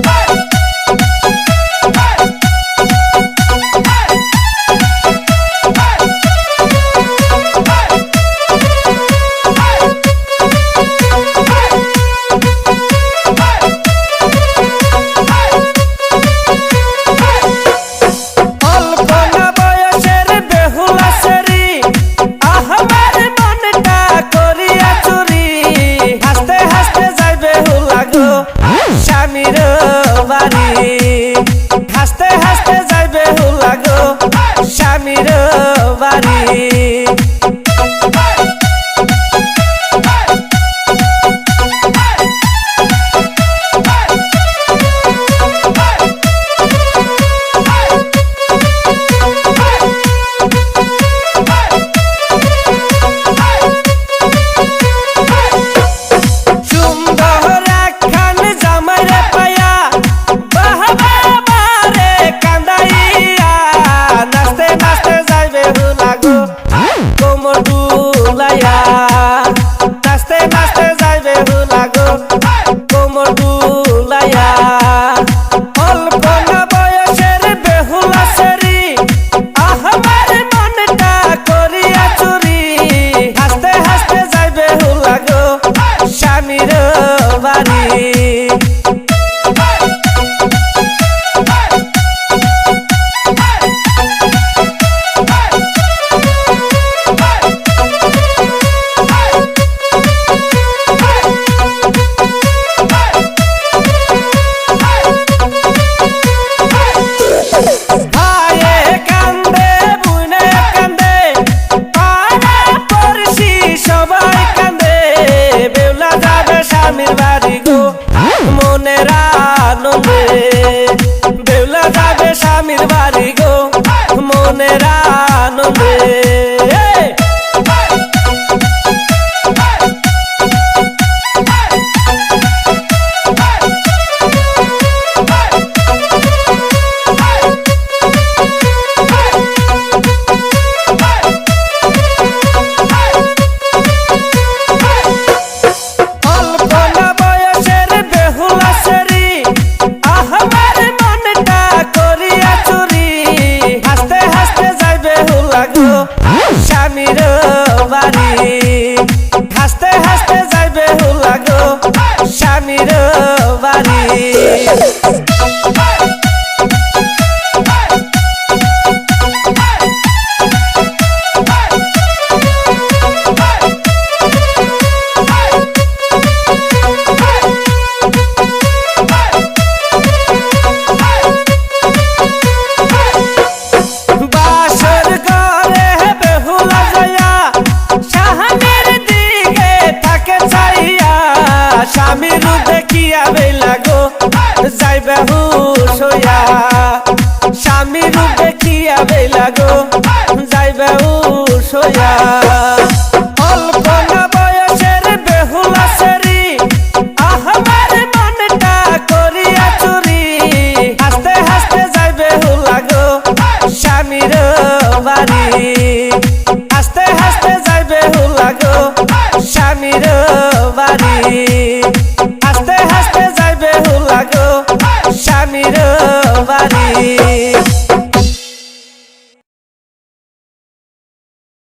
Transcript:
Bye. সুন্দর পুরুষ হইয়া স্বামী রূপ দেখিয়া বেলা গো